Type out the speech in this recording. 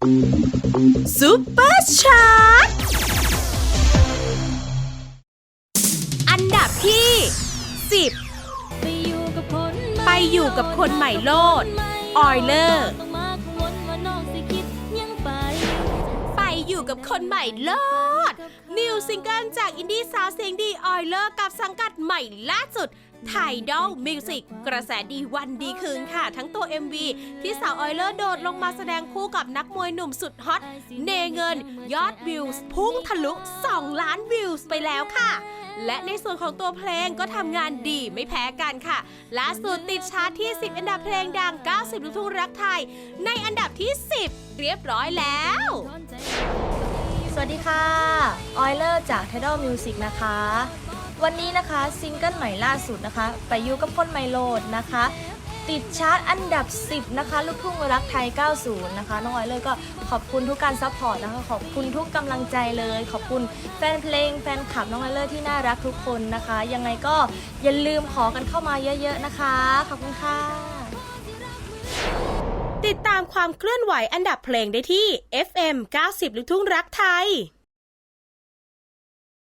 ซุปเปอร์ชาร์ตอันดับที่ 10ไปอยู่กับคนไปอยู่กับคนใหม่โลด ออยเลอร์ อยู่กับคนใหม่โลดนิวซิงเกิลจากอินดี้สาวเสียงดีออยเลอร์กับสังกัดใหม่ล่าสุดไทดอลมิวสิกกระแสดีวันดีคืนค่ะ ทั้งตัว MV ที่สาวออยเลอร์โดดลงมาแสดงคู่กับนักมวยหนุ่มสุดฮอต เนเงิน ยอดวิวส์พุ่งทะลุ 2 ล้านวิวส์ไปแล้วค่ะ และในส่วนของตัวเพลงก็ทำงานดีไม่แพ้กันค่ะล่าสุดติดชาร์ตที่ 10 อันดับเพลงดัง 90 ลูกทุ่งรักไทย ในอันดับที่ 10 เรียบร้อยแล้ว ดีค่ะออยเลอร์จาก Tidal Music นะคะ วันนี้นะคะซิงเกิลใหม่ล่าสุดนะคะ ไปยู่กับคนไมโลดนะคะ ติดชาร์ตอันดับ 10 นะคะ ลูกทุ่งรักไทย 90 นะคะ น้องออยเลอร์ก็ขอบคุณทุกการซัพพอร์ตนะคะ ขอบคุณทุกกำลังใจเลย ขอบคุณแฟนเพลง แฟนคลับน้องออยเลอร์ที่น่ารักทุกคนนะคะ ยังไงก็อย่าลืมขอกันเข้ามาเยอะๆนะคะ ขอบคุณค่ะ ติดตามความเคลื่อนไหวอันดับเพลงได้ที่ FM 90ลูกทุ่งรักไทย